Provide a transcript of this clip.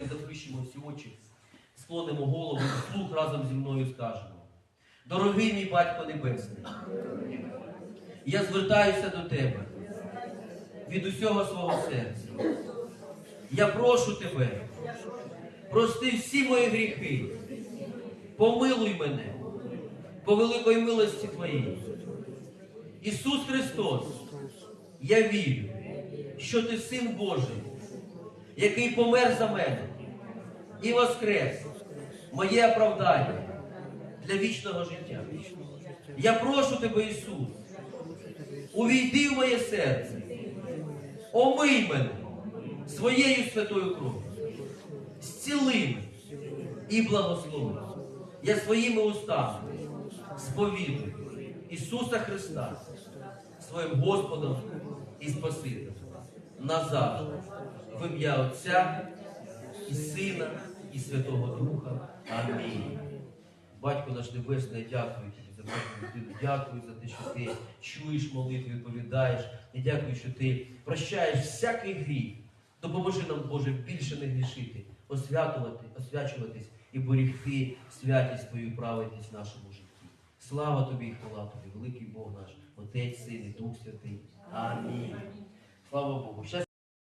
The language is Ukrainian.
Заплющимо всі очі, склонимо голову, вслух разом зі мною скажемо. Дорогий мій батько Небесний, я звертаюся до тебе від усього свого серця. Я прошу тебе, прости всі мої гріхи, помилуй мене по великої милості Твоїй. Ісус Христос, я вірю, що ти син Божий, який помер за мене і воскрес моє оправдання для вічного життя. Я прошу тебе, Ісус, увійди в моє серце, омий мене своєю святою кров'ю, зціли мене і благослови. Я своїми устами сповідую Ісуса Христа своїм Господом і Спасителем назавжди в ім'я Отця і Сина, і Святого Духа. Амінь. Батько наш Небесний, дякую тобі за кожну людину. Дякую за те, що ти чуєш молитву, відповідаєш. І дякую, що ти прощаєш всякий гріх. Допоможи нам, Боже, більше не грішити, освятувати, освячуватись і берегти святість Твою праведність в нашому житті. Слава тобі і хвала тобі, великий Бог наш, Отець, Син і Дух Святий. Амінь. Слава Богу.